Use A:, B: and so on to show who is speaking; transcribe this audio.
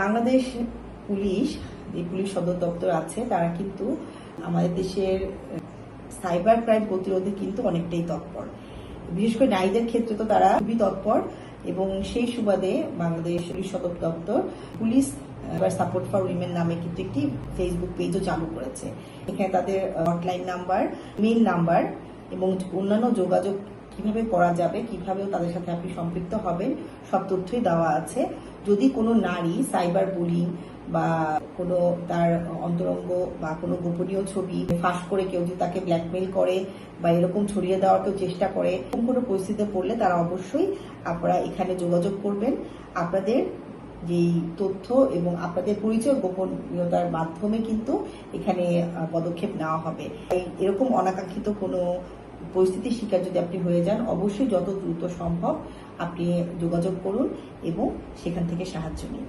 A: Bangladesh police, যে police সদর দপ্তর আছে, তারা কিন্তু আমাদের দেশের সাইবার ক্রাইম প্রতিরোধে কিন্তু অনেকটাই তৎপর। বিশেষ করে নারীদের ক্ষেত্রে তো তারা খুবই তৎপর এবং সেই সুবাদে বাংলাদেশ পুলিশ সদর দপ্তর পুলিশ সাপোর্ট ফর উইমেন নামে কিন্তু একটি ফেসবুক পেজও চালু করেছে। এখানে তাদের হটলাইন নাম্বার, মেইল নাম্বার এবং অন্যান্য যোগাযোগ কীভাবে করা যাবে, কিভাবেও তাদের সাথে আপনি সম্পৃক্ত হবেন, সব তথ্যই দেওয়া আছে। যদি কোনো নারী সাইবার বুলিং বা কোনো তার অন্তরঙ্গ বা কোনো গোপনীয় ছবি ফাঁস করে কেউ যদি তাকে ব্ল্যাকমেল করে বা এরকম ছড়িয়ে দেওয়ার কেউ চেষ্টা করে, এরকম কোনো পরিস্থিতিতে পড়লে তারা অবশ্যই আপনারা এখানে যোগাযোগ করবেন। আপনাদের যেই তথ্য এবং আপনাদের পরিচয় গোপনীয়তার মাধ্যমে কিন্তু এখানে পদক্ষেপ নেওয়া হবে। এরকম অনাকাঙ্ক্ষিত কোনো পরিস্থিতির শিকার যদি আপনি হয়ে যান, অবশ্যই যত দ্রুত সম্ভব আপনি যোগাযোগ করুন এবং সেখান থেকে সাহায্য নিন।